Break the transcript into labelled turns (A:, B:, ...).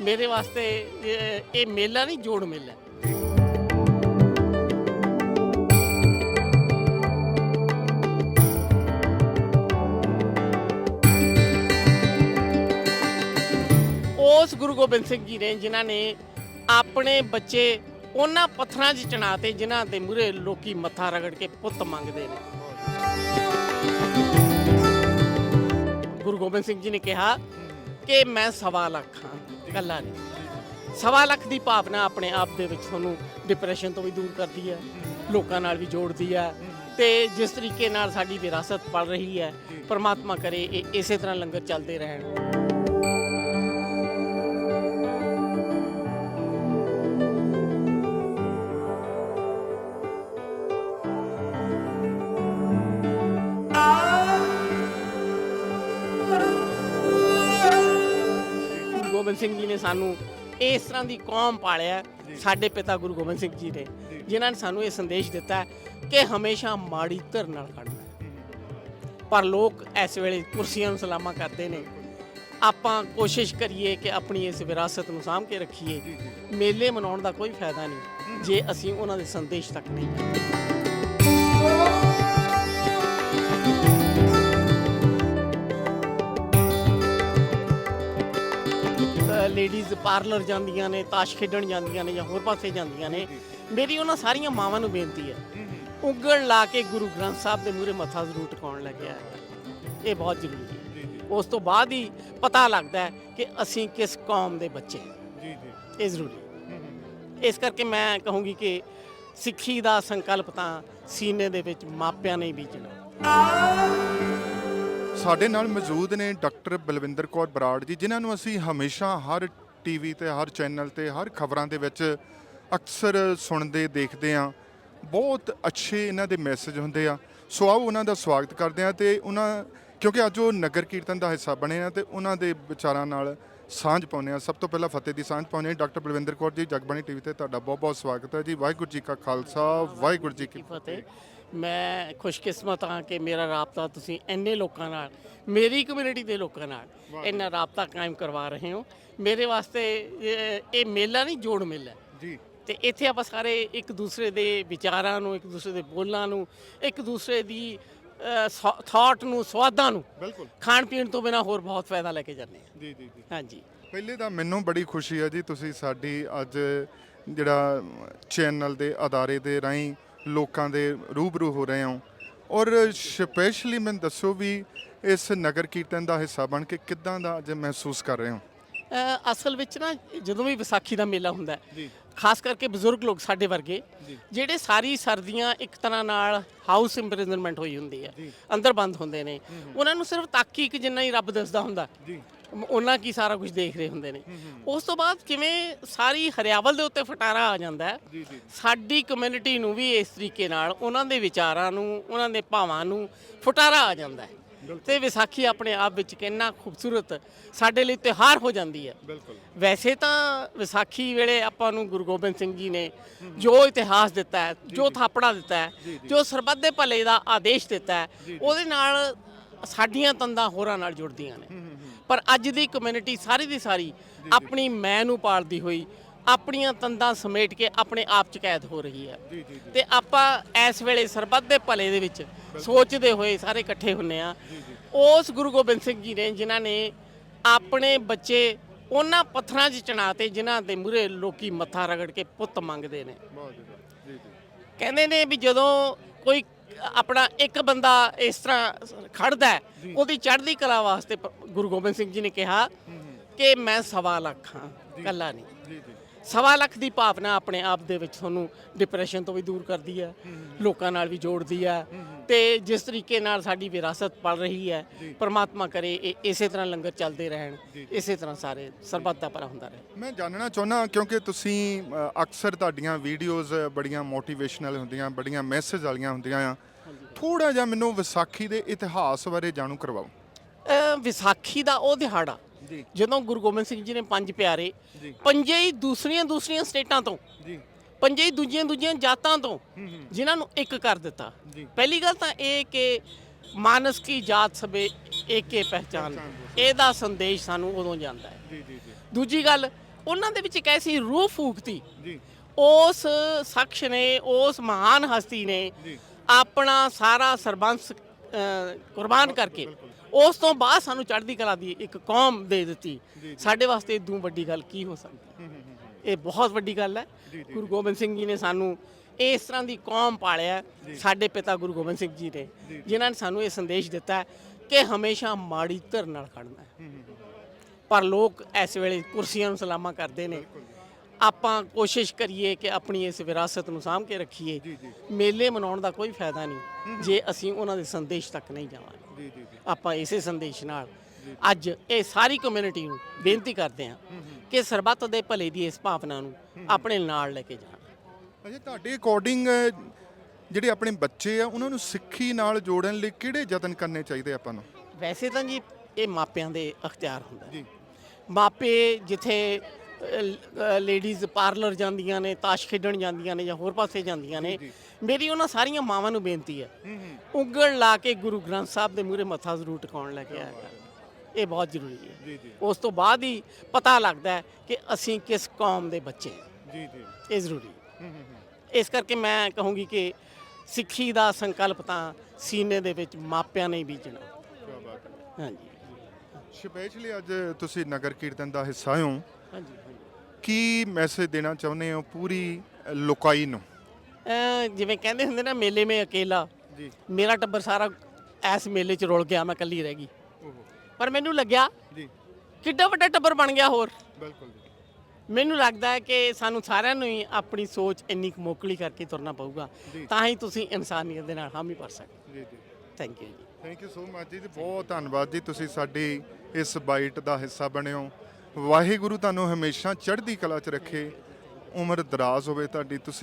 A: ਮੇਰੇ ਵਾਸਤੇ ਇਹ- ਮੇਲਾ ਨਹੀਂ, ਜੋੜ ਮੇਲਾ ਉਸ ਗੁਰੂ ਗੋਬਿੰਦ ਸਿੰਘ ਜੀ ਨੇ, ਜਿਨ੍ਹਾਂ ਨੇ ਆਪਣੇ ਬੱਚੇ ਉਹਨਾਂ ਪੱਥਰਾਂ 'ਚ ਚਣਾਤੇ ਜਿਨ੍ਹਾਂ ਦੇ ਮੂਹਰੇ ਲੋਕੀ ਮੱਥਾ ਰਗੜ ਕੇ ਪੁੱਤ ਮੰਗਦੇ ਨੇ। ਗੁਰੂ ਗੋਬਿੰਦ ਸਿੰਘ ਜੀ ਨੇ ਕਿਹਾ ਕਿ ਮੈਂ ਸਵਾ ਲੱਖ ਹਾਂ। ਕੱਲਾ ਨਹੀਂ ਸਵਾ ਲੱਖ ਦੀ ਭਾਵਨਾ ਆਪਣੇ ਆਪ ਦੇ ਵਿੱਚ ਤੁਹਾਨੂੰ ਡਿਪਰੈਸ਼ਨ ਤੋਂ ਵੀ ਦੂਰ ਕਰਦੀ ਹੈ ਲੋਕਾਂ ਨਾਲ ਵੀ ਜੋੜਦੀ ਹੈ ਤੇ ਜਿਸ ਤਰੀਕੇ ਨਾਲ ਸਾਡੀ ਵਿਰਾਸਤ ਪੜ ਰਹੀ ਹੈ ਪਰਮਾਤਮਾ ਕਰੇ ਇਹ ਇਸੇ ਤਰ੍ਹਾਂ ਲੰਗਰ ਚੱਲਦੇ ਰਹਿਣ। ਗੋਬਿੰਦ ਸਿੰਘ ਜੀ ਨੇ ਸਾਨੂੰ ਇਸ ਤਰ੍ਹਾਂ ਦੀ ਕੌਮ ਪਾਲਿਆ ਸਾਡੇ ਪਿਤਾ ਗੁਰੂ ਗੋਬਿੰਦ ਸਿੰਘ ਜੀ ਨੇ ਜਿਨ੍ਹਾਂ ਨੇ ਸਾਨੂੰ ਇਹ ਸੰਦੇਸ਼ ਦਿੱਤਾ ਕਿ ਹਮੇਸ਼ਾ ਮਾੜੀ ਧਿਰ ਨਾਲ ਖੜਨਾ। ਪਰ ਲੋਕ ਇਸ ਵੇਲੇ ਕੁਰਸੀਆਂ ਨੂੰ ਸਲਾਮਾ ਕਰਦੇ ਨੇ। ਆਪਾਂ ਕੋਸ਼ਿਸ਼ ਕਰੀਏ ਕਿ ਆਪਣੀ ਇਸ ਵਿਰਾਸਤ ਨੂੰ ਸਾਂਭ ਕੇ ਰੱਖੀਏ। ਮੇਲੇ ਮਨਾਉਣ ਦਾ ਕੋਈ ਫਾਇਦਾ ਨਹੀਂ ਜੇ ਅਸੀਂ ਉਹਨਾਂ ਦੇ ਸੰਦੇਸ਼ ਤੱਕ ਨਹੀਂ। ਲੇਡੀਜ਼ ਪਾਰਲਰ ਜਾਂਦੀਆਂ ਨੇ ਤਾਸ਼ ਖੇਡਣ ਜਾਂਦੀਆਂ ਨੇ ਜਾਂ ਹੋਰ ਪਾਸੇ ਜਾਂਦੀਆਂ ਨੇ ਮੇਰੀ ਉਹਨਾਂ ਸਾਰੀਆਂ ਮਾਵਾਂ ਨੂੰ ਬੇਨਤੀ ਹੈ ਉਂਗਲ ਲਾ ਕੇ ਗੁਰੂ ਗ੍ਰੰਥ ਸਾਹਿਬ ਦੇ ਮੂਹਰੇ ਮੱਥਾ ਜ਼ਰੂਰ ਟਿਕਾਉਣ ਲੱਗਿਆ ਹੈ। ਇਹ ਬਹੁਤ ਜ਼ਰੂਰੀ ਹੈ। ਉਸ ਤੋਂ ਬਾਅਦ ਹੀ ਪਤਾ ਲੱਗਦਾ ਹੈ ਕਿ ਅਸੀਂ ਕਿਸ ਕੌਮ ਦੇ ਬੱਚੇ ਹਾਂ।
B: ਜੀ ਜੀ।
A: ਇਹ ਜ਼ਰੂਰੀ। ਇਸ ਕਰਕੇ ਮੈਂ ਕਹੂੰਗੀ ਕਿ ਸਿੱਖੀ ਦਾ ਸੰਕਲਪ ਤਾਂ ਸੀਨੇ ਦੇ ਵਿੱਚ ਮਾਪਿਆਂ ਨੇ ਹੀ ਬੀਜਣਾ।
B: ਸਾਡੇ ਨਾਲ ਮੌਜੂਦ ਨੇ ਡਾਕਟਰ ਬਲਵਿੰਦਰ ਕੌਰ ਬਰਾੜ ਜੀ ਜਿਨ੍ਹਾਂ ਨੂੰ ਅਸੀਂ ਹਮੇਸ਼ਾ ਹਰ ਟੀਵੀ ਤੇ ਹਰ ਚੈਨਲ ਤੇ ਹਰ ਖਬਰਾਂ ਦੇ ਵਿੱਚ ਅਕਸਰ ਸੁਣਦੇ ਦੇਖਦੇ ਆ ਬਹੁਤ ਅੱਛੇ ਇਹਨਾਂ ਦੇ ਮੈਸੇਜ ਹੁੰਦੇ ਆ। ਸੋ ਆਓ ਉਹਨਾਂ ਦਾ ਸਵਾਗਤ ਕਰਦੇ ਆ ਤੇ ਉਹਨਾਂ ਕਿਉਂਕਿ ਅੱਜ ਉਹ ਨਗਰ ਕੀਰਤਨ ਦਾ ਹਿੱਸਾ ਬਣੇ ਆ ਤੇ ਉਹਨਾਂ ਦੇ ਵਿਚਾਰਾਂ ਨਾਲ ਸਾਂਝ ਪਾਉਂਦੇ ਆ ਸਭ ਤੋਂ ਪਹਿਲਾਂ ਫਤਿਹ ਦੀ ਸਾਂਝ ਪਾਉਂਦੇ ਆ ਡਾਕਟਰ ਬਲਵਿੰਦਰ ਕੌਰ ਜੀ ਜਗਬਾਣੀ ਟੀਵੀ ਤੇ ਤੁਹਾਡਾ ਬਹੁਤ ਬਹੁਤ ਸਵਾਗਤ ਹੈ ਜੀ। ਵਾਹਿਗੁਰੂ ਜੀ ਕਾ ਖਾਲਸਾ ਵਾਹਿਗੁਰੂ ਜੀ ਕੀ
A: ਕੀ ਫਤਿਹ। ਮੈਂ ਖੁਸ਼ਕਿਸਮਤ ਹਾਂ ਕਿ ਮੇਰਾ ਰਾਬਤਾ ਤੁਸੀਂ ਇੰਨੇ ਲੋਕਾਂ ਨਾਲ ਮੇਰੀ ਕਮਿਊਨਿਟੀ ਦੇ ਲੋਕਾਂ ਨਾਲ ਇੰਨਾ ਰਾਬਤਾ ਕਾਇਮ ਕਰਵਾ ਰਹੇ ਹੋ। ਮੇਰੇ ਵਾਸਤੇ ਇਹ ਮੇਲਾ ਨਹੀਂ ਜੋੜ ਮੇਲਾ।
B: ਜੀ।
A: ਤੇ ਇੱਥੇ ਆਪਾਂ ਸਾਰੇ ਇੱਕ ਦੂਸਰੇ ਦੇ ਵਿਚਾਰਾਂ ਨੂੰ ਇੱਕ ਦੂਸਰੇ ਦੇ ਬੋਲਾਂ ਨੂੰ ਇੱਕ ਦੂਸਰੇ ਦੀ ਥਾਟ ਨੂੰ ਸਵਾਦਾਂ ਨੂੰ
B: ਬਿਲਕੁਲ।
A: ਖਾਣ ਪੀਣ ਤੋਂ ਬਿਨਾ ਹੋਰ ਬਹੁਤ ਫਾਇਦਾ ਲੈ ਕੇ ਜਾਂਦੇ ਹਾਂ।
B: ਜੀ ਜੀ ਜੀ।
A: ਹਾਂਜੀ।
B: ਪਹਿਲੇ ਤਾਂ ਮੈਨੂੰ ਬੜੀ ਖੁਸ਼ੀ ਹੈ ਜੀ ਤੁਸੀਂ ਸਾਡੀ ਅੱਜ ਜਿਹੜਾ ਚੈਨਲ ਦੇ ਅਦਾਰੇ ਦੇ ਰਾਹੀਂ ਲੋਕਾਂ ਦੇ ਰੂਬਰੂ ਹੋ ਰਹੇ ਹੋ। ਔਰ ਸਪੈਸ਼ਲੀ ਮੈਨੂੰ ਦੱਸੋ ਵੀ ਇਸ ਨਗਰ ਕੀਰਤਨ ਦਾ ਹਿੱਸਾ ਬਣ ਕੇ ਕਿੱਦਾਂ ਦਾ ਅੱਜ ਮਹਿਸੂਸ ਕਰ ਰਹੇ ਹੋ?
A: ਅ, ਅਸਲ ਵਿੱਚ ਨਾ ਜਦੋਂ ਵੀ ਵਿਸਾਖੀ ਦਾ ਮੇਲਾ ਹੁੰਦਾ ਹੈ। ਖਾਸ ਕਰਕੇ ਬਜ਼ੁਰਗ ਲੋਕ ਸਾਡੇ ਵਰਗੇ ਜਿਹੜੇ ਸਾਰੀ ਸਰਦੀਆਂ ਇੱਕ ਤਰ੍ਹਾਂ ਨਾਲ ਹਾਊਸ ਇੰਪ੍ਰਿਜ਼ਨਮੈਂਟ ਹੋਈ ਹੁੰਦੀ ਹੈ ਅੰਦਰ ਬੰਦ ਹੁੰਦੇ ਨੇ। ਉਹਨਾਂ ਨੂੰ ਸਿਰਫ ਤਾਕੀ ਕਿ ਜਿੰਨਾ ਹੀ ਰੱਬ ਦੱਸਦਾ ਹੁੰਦਾ।
B: ਜੀ।
A: ਉਹਨਾਂ ਕੀ ਸਾਰਾ ਕੁਝ ਦੇਖ ਰਹੇ ਹੁੰਦੇ ਨੇ। ਉਸ ਤੋਂ ਬਾਅਦ ਕਿਵੇਂ ਸਾਰੀ ਹਰਿਆਵਲ ਦੇ ਉੱਤੇ ਫਟਾਰਾ ਆ ਜਾਂਦਾ ਹੈ। ਸਾਡੀ ਕਮਿਊਨਿਟੀ ਨੂੰ ਵੀ ਇਸ ਤਰੀਕੇ ਨਾਲ ਉਹਨਾਂ ਦੇ ਵਿਚਾਰਾਂ ਨੂੰ ਉਹਨਾਂ ਦੇ ਭਾਵਾਂ ਨੂੰ ਫੁਟਾਰਾ ਆ ਜਾਂਦਾ ਹੈ। ਤੇ ਵਿਸਾਖੀ ਆਪਣੇ ਆਪ ਵਿੱਚ ਕਿੰਨਾ ਖੂਬਸੂਰਤ ਸਾਡੇ ਲਈ ਤਿਉਹਾਰ ਹੋ ਜਾਂਦੀ ਹੈ।
B: ਬਿਲਕੁਲ।
A: ਵੈਸੇ ਤਾਂ ਵਿਸਾਖੀ ਵੇਲੇ ਆਪਾਂ ਨੂੰ ਗੁਰੂ ਗੋਬਿੰਦ ਸਿੰਘ ਜੀ ਨੇ ਜੋ ਇਤਿਹਾਸ ਦਿੱਤਾ ਹੈ ਜੋ ਥਾਪੜਾ ਦਿੱਤਾ ਹੈ ਜੋ ਸਰਬੱਤ ਦੇ ਭਲੇ ਦਾ ਆਦੇਸ਼ ਦਿੱਤਾ ਹੈ ਉਹਦੇ ਨਾਲ ਸਾਡੀਆਂ ਤੰਦਾਂ ਹੋਰਾਂ ਨਾਲ ਜੁੜਦੀਆਂ ਨੇ। ਪਰ ਅੱਜ ਦੀ ਕਮਿਊਨਿਟੀ ਸਾਰੀ ਦੀ ਸਾਰੀ ਆਪਣੀ ਮੈਂ ਨੂੰ ਪਾਲਦੀ ਹੋਈ ਆਪਣੀਆਂ ਤੰਦਾਂ ਸਮੇਟ ਕੇ ਆਪਣੇ ਆਪ ਚ ਕੈਦ ਹੋ ਰਹੀ ਹੈ। ਤੇ ਆਪਾਂ ਇਸ ਵੇਲੇ ਸਰਬੱਤ ਦੇ ਭਲੇ ਦੇ ਵਿੱਚ ਸੋਚਦੇ ਹੋਏ ਸਾਰੇ ਇਕੱਠੇ ਹੁੰਨੇ ਆ। ਉਸ ਗੁਰੂ ਗੋਬਿੰਦ ਸਿੰਘ ਜੀ ਨੇ ਜਿਨ੍ਹਾਂ ਨੇ ਆਪਣੇ ਬੱਚੇ ਉਹਨਾਂ ਪੱਥਰਾਂ 'ਚ ਚਣਾਤੇ ਜਿਨ੍ਹਾਂ ਦੇ ਮੂਹਰੇ ਲੋਕੀ ਮੱਥਾ ਰਗੜ ਕੇ ਪੁੱਤ ਮੰਗਦੇ ਨੇ। ਕਹਿੰਦੇ ਨੇ ਵੀ ਜਦੋਂ ਕੋਈ ਆਪਣਾ ਇੱਕ ਬੰਦਾ ਇਸ ਤਰ੍ਹਾਂ ਖੜਦਾ ਹੈ, ਉਹਦੀ ਚੜ੍ਹਦੀ ਕਲਾ ਵਾਸਤੇ ਪ- ਗੁਰੂ ਗੋਬਿੰਦ ਸਿੰਘ ਜੀ ਨੇ ਕਿਹਾ ਕਿ ਮੈਂ ਸਵਾ ਲੱਖ ਹਾਂ ਕੱਲਾ ਨਹੀਂ।
B: ਜੀ ਜੀ।
A: ਸਵਾ ਲੱਖ ਦੀ ਭਾਵਨਾ ਆਪਣੇ ਆਪ ਦੇ ਵਿੱਚ ਤੁਹਾਨੂੰ ਡਿਪਰੈਸ਼ਨ ਤੋਂ ਵੀ ਦੂਰ ਕਰਦੀ ਹੈ ਲੋਕਾਂ ਨਾਲ ਵੀ ਜੋੜਦੀ ਹੈ ਤੇ ਜਿਸ ਤਰੀਕੇ ਨਾਲ ਸਾਡੀ ਵਿਰਾਸਤ ਪੜ ਰਹੀ ਹੈ ਪਰਮਾਤਮਾ ਕਰੇ ਇਹ ਇਸੇ ਤਰ੍ਹਾਂ ਲੰਗਰ ਚੱਲਦੇ ਰਹਿਣ ਇਸੇ ਤਰ੍ਹਾਂ ਸਾਰੇ ਸਰਬੱਤ ਦਾ ਭਲਾ ਹੁੰਦਾ ਰਹੇ।
B: ਮੈਂ ਜਾਣਨਾ ਚਾਹੁੰਦਾ ਕਿਉਂਕਿ ਤੁਸੀਂ ਅ, ਅਕਸਰ ਤੁਹਾਡੀਆਂ ਵੀਡੀਓਜ਼ ਬੜੀਆਂ ਮੋਟੀਵੇਸ਼ਨਲ ਹੁੰਦੀਆਂ ਬੜੀਆਂ ਮੈਸੇਜ ਵਾਲੀਆਂ ਹੁੰਦੀਆਂ ਆ। ਥੋੜਾ ਜਿਹਾ ਮੈਨੂੰ ਵਿਸਾਖੀ ਦੇ ਇਤਿਹਾਸ ਬਾਰੇ ਜਾਣੂ ਕਰਵਾਓ।
A: ਅਹ ਵਿਸਾਖੀ ਦਾ ਉਹ ਦਿਹਾੜਾ
B: ਜੀ।
A: ਜਦੋਂ ਗੁਰੂ ਗੋਬਿੰਦ ਸਿੰਘ ਜੀ ਨੇ ਪੰਜ ਪਿਆਰੇ
B: ਜੀ।
A: ਪੰਜੇ ਹੀ ਦੂਸਰੀਆਂ ਦੂਸਰੀਆਂ ਸਟੇਟਾਂ ਤੋਂ
B: ਜੀ।
A: ਪੰਜੇ ਹੀ ਦੂਜੀਆਂ ਦੂਜੀਆਂ ਜਾਤਾਂ ਤੋਂ ਜਿਨ੍ਹਾਂ ਨੂੰ ਇੱਕ ਕਰ ਦਿੱਤਾ।
B: ਜੀ।
A: ਪਹਿਲੀ ਗੱਲ ਤਾਂ ਇਹ ਕਿ ਮਾਨਸ ਕੀ ਜਾਤ ਸਭੇ ਏਕੇ ਪਹਿਚਾਨ ਇਹਦਾ ਸੰਦੇਸ਼ ਸਾਨੂੰ ਉਦੋਂ ਜਾਂਦਾ ਹੈ।
B: ਜੀ ਜੀ ਜੀ।
A: ਦੂਜੀ ਗੱਲ ਉਹਨਾਂ ਦੇ ਵਿੱਚ ਇੱਕ ਐਸੀ ਰੂਹ ਫੂਕਤੀ
B: ਜੀ।
A: ਉਸ ਸ਼ਖਸ ਨੇ ਉਸ ਮਹਾਨ ਹਸਤੀ ਨੇ
B: ਜੀ।
A: ਆਪਣਾ ਸਾਰਾ ਸਰਬੰਸ ਕੁਰਬਾਨ ਕਰਕੇ ਉਸ ਤੋਂ ਬਾਅਦ ਸਾਨੂੰ ਚੜ੍ਹਦੀ ਕਲਾ ਦੀ ਇੱਕ ਕੌਮ ਦੇ ਦਿੱਤੀ। ਸਾਡੇ ਵਾਸਤੇ ਇਦੋਂ ਵੱਡੀ ਗੱਲ ਕੀ ਹੋ ਸਕਦੀ ਇਹ ਬਹੁਤ ਵੱਡੀ ਗੱਲ ਹੈ। ਗੁਰੂ ਗੋਬਿੰਦ ਸਿੰਘ ਜੀ ਨੇ ਸਾਨੂੰ ਇਸ ਤਰ੍ਹਾਂ ਦੀ ਕੌਮ ਪਾਲਿਆ। ਸਾਡੇ ਪਿਤਾ ਗੁਰੂ ਗੋਬਿੰਦ ਸਿੰਘ ਜੀ ਨੇ ਜਿਨ੍ਹਾਂ ਨੇ ਸਾਨੂੰ ਇਹ ਸੰਦੇਸ਼ ਦਿੱਤਾ ਕਿ ਹਮੇਸ਼ਾ ਮਾੜੀ ਧਿਰ ਨਾਲ ਖੜਨਾ ਹੈ। ਪਰ ਲੋਕ ਇਸ ਵੇਲੇ ਕੁਰਸੀਆਂ ਨੂੰ ਸਲਾਮਾ ਕਰਦੇ ਨੇ। ਆਪਾਂ ਕੋਸ਼ਿਸ਼ ਕਰੀਏ ਕਿ ਆਪਣੀ ਇਸ ਵਿਰਾਸਤ ਨੂੰ ਸਾਂਭ ਕੇ ਰੱਖੀਏ। ਮੇਲੇ ਮਨਾਉਣ ਦਾ ਕੋਈ ਫਾਇਦਾ ਨਹੀਂ। ਜੇ ਅਸੀਂ ਉਹਨਾਂ ਦੇ ਸੰਦੇਸ਼ ਤੱਕ ਨਹੀਂ ਜਾਵਾਂਗੇ।
B: ਜੀ ਜੀ
A: ਆਪਾਂ ਇਸੇ ਸੰਦੇਸ਼ ਨਾਲ ਅੱਜ ਇਹ ਸਾਰੀ ਕਮਿਊਨਿਟੀ ਨੂੰ ਬੇਨਤੀ ਕਰਦੇ ਹਾਂ ਕਿ ਸਰਬੱਤ ਦੇ ਭਲੇ ਦੀ ਇਸ ਭਾਵਨਾ ਨੂੰ ਆਪਣੇ ਨਾਲ ਲੈ ਕੇ ਜਾਣ।
B: ਅੱਛਾ ਤੁਹਾਡੇ ਅਕੋਰਡਿੰਗ ਜਿਹੜੇ ਆਪਣੇ ਬੱਚੇ ਆ ਉਹਨਾਂ ਨੂੰ ਸਿੱਖੀ ਨਾਲ ਜੋੜਨ ਲਈ ਕਿਹੜੇ ਯਤਨ ਕਰਨੇ ਚਾਹੀਦੇ ਆਪਾਂ ਨੂੰ?
A: ਵੈਸੇ ਤਾਂ ਜੀ ਇਹ ਮਾਪਿਆਂ ਦੇ ਅਖਤਿਆਰ ਹੁੰਦਾ।
B: ਜੀ।
A: ਮਾਪੇ ਜਿੱਥੇ ਲੇਡੀਜ਼ ਪਾਰਲਰ ਜਾਂਦੀਆਂ ਨੇ ਤਾਸ਼ ਖੇਡਣ ਜਾਂਦੀਆਂ ਨੇ ਜਾਂ ਹੋਰ ਪਾਸੇ ਜਾਂਦੀਆਂ ਨੇ ਮੇਰੀ ਉਹਨਾਂ ਸਾਰੀਆਂ ਮਾਵਾਂ ਨੂੰ ਬੇਨਤੀ ਹੈ। ਉਂਗਲ ਲਾ ਕੇ ਗੁਰੂ ਗ੍ਰੰਥ ਸਾਹਿਬ ਦੇ ਮੂਹਰੇ ਮੱਥਾ ਜ਼ਰੂਰ ਟਿਕਾਉਣ ਲੈ ਕੇ ਆਇਆ। ਇਹ ਬਹੁਤ ਜ਼ਰੂਰੀ ਹੈ। ਉਸ ਤੋਂ ਬਾਅਦ ਹੀ ਪਤਾ ਲੱਗਦਾ ਕਿ ਅਸੀਂ ਕਿਸ ਕੌਮ ਦੇ ਬੱਚੇ ਹਾਂ।
B: ਜੀ ਜੀ।
A: ਇਹ ਜ਼ਰੂਰੀ ਹੈ। ਇਸ ਕਰਕੇ ਮੈਂ ਕਹੂੰਗੀ ਕਿ ਸਿੱਖੀ ਦਾ ਸੰਕਲਪ ਤਾਂ ਸੀਨੇ ਦੇ ਵਿੱਚ ਮਾਪਿਆਂ ਨੇ ਬੀਜਣਾ। ਹਾਂਜੀ।
B: ਸਪੈਸ਼ਲੀ ਅੱਜ ਤੁਸੀਂ ਨਗਰ ਕੀਰਤਨ ਦਾ ਹਿੱਸਾ ਹੋ।
A: ਹਾਂਜੀ
B: ਕੀ ਮੈਸੇਜ ਦੇਣਾ ਚਾਹੁੰਦੇ ਹੋ ਪੂਰੀ ਲੋਕਾਈ ਨੂੰ?
A: ਜਿਵੇਂ ਕਹਿੰਦੇ ਹੁੰਦੇ ਨਾ ਮੇਲੇ ਮੇ ਅਕੇਲਾ।
B: ਜੀ।
A: ਮੇਰਾ ਟੱਬਰ ਸਾਰਾ ਐਸ ਮੇਲੇ 'ਚ ਰੁਲ ਗਿਆ ਮੈਂ ਇਕੱਲੀ ਰਹਿ ਗਈ। ਪਰ ਮੈਨੂੰ ਲੱਗਿਆ
B: ਜੀ।
A: ਕਿੱਡਾ ਵੱਡਾ ਟੱਬਰ ਬਣ ਗਿਆ ਹੋਰ।
B: ਬਿਲਕੁਲ ਜੀ।
A: ਮੈਨੂੰ ਲੱਗਦਾ ਹੈ ਕਿ ਸਾਨੂੰ ਸਾਰਿਆਂ ਨੂੰ ਹੀ ਆਪਣੀ ਸੋਚ ਇੰਨੀ ਕੁ ਮੋਕਲੀ ਕਰਕੇ ਤੁਰਨਾ ਪਊਗਾ। ਤਾਂ ਹੀ ਤੁਸੀਂ ਇਨਸਾਨੀਅਤ ਦੇ ਨਾਲ ਹਾਮੀ ਭਰ ਸਕਦੇ
B: ਜੀ ਜੀ।
A: ਥੈਂਕ ਯੂ ਜੀ।
B: ਥੈਂਕ ਯੂ ਸੋ ਮਚ ਜੀ ਤੇ ਬਹੁਤ ਧੰਨਵਾਦ ਜੀ ਤੁਸੀਂ ਸਾਡੀ ਇਸ ਬਾਈਟ ਦਾ ਹਿੱਸਾ ਬਣਿਓ। ਵਾਹਿਗੁਰੂ ਤੁਹਾਨੂੰ ਹਮੇਸ਼ਾ ਚੜ੍ਹਦੀ ਕਲਾ 'ਚ ਰੱਖੇ ਉਮਰ ਦਰਾਜ਼ ਹੋਵੇ ਤੁਹਾਡੀ ਤੁਸੀਂ